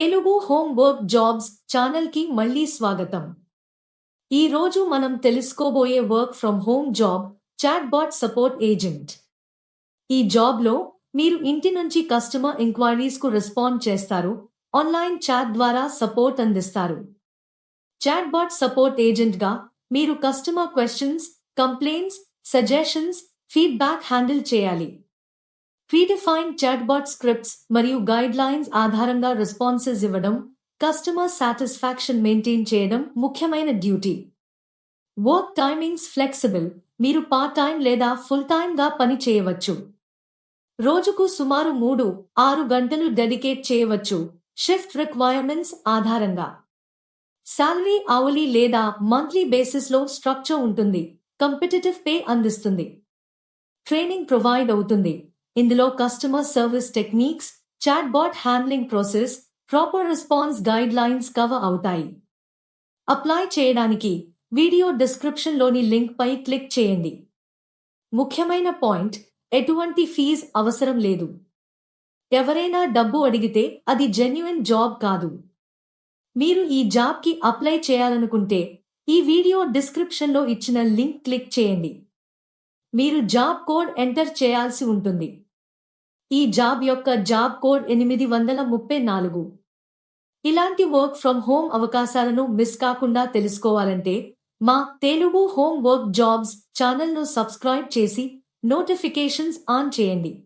Telugu home work jobs ఛానల్కి మళ్ళీ స్వాగతం. ఈ రోజు మనం తెలుసుకోబోయే work from home job chatbot support agent. ఈ జాబ్లో మీరు ఇంటి నుంచి కస్టమర్ ఎంక్వైరీస్కు రెస్పాండ్ చేస్తారు ఆన్లైన్ చాట్ ద్వారా సపోర్ట్ అందిస్తారు. చాట్బాట్ సపోర్ట్ ఏజెంట్గా మీరు customer questions complaints suggestions feedback handle చేయాలి. ప్రీడిఫైన్ చాట్బాట్ స్క్రిప్ట్స్ మరియు గైడ్ లైన్స్ ఆధారంగా రెస్పాన్సెస్ ఇవ్వడం కస్టమర్ సాటిస్ఫాక్షన్ మెయింటైన్ చేయడం ముఖ్యమైన డ్యూటీ వర్క్ టైమింగ్స్ ఫ్లెక్సిబుల్ మీరు పార్ట్ టైం లేదా ఫుల్ టైమ్గా పని చేయవచ్చు. రోజుకు సుమారు మూడు ఆరు గంటలు డెడికేట్ చేయవచ్చు. షిఫ్ట్ రిక్వైర్మెంట్స్ ఆధారంగా. శాలరీ అవలీ లేదా మంత్లీ బేసిస్లో స్ట్రక్చర్ ఉంటుంది. కంపిటేటివ్ పే అందిస్తుంది. ట్రైనింగ్ ప్రొవైడ్ అవుతుంది. ఇందులో customer service techniques chatbot handling process proper response guidelines cover అవుతాయి. అప్లై చేయడానికి వీడియో డిస్క్రిప్షన్లోని లింక్పై లింక్ పై క్లిక్ చేయండి. ముఖ్యమైన పాయింట్ ఎటువంటి ఫీజ్ అవసరం లేదు. ఎవరైనా డబ్బు అడిగితే అది జెన్యున్ జాబ్ కాదు. మీరు ఈ జాబ్కి అప్లై చేయాలనుకుంటే ఈ వీడియో డిస్క్రిప్షన్లో ఇచ్చిన లింక్ క్లిక్ చేయండి. మీరు జాబ్ కోడ్ ఎంటర్ చేయాల్సి ఉంటుంది. ఈ జాబ్ యొక్క జాబ్ కోడ్ ఎనిమిది వందల ముప్పై నాలుగు. ఇలాంటి వర్క్ ఫ్రమ్ హోమ్ అవకాశాలను మిస్ కాకుండా తెలుసుకోవాలంటే మా తెలుగు హోమ్ వర్క్ జాబ్స్ ఛానల్ను సబ్స్క్రైబ్ చేసి నోటిఫికేషన్స్ ఆన్ చేయండి.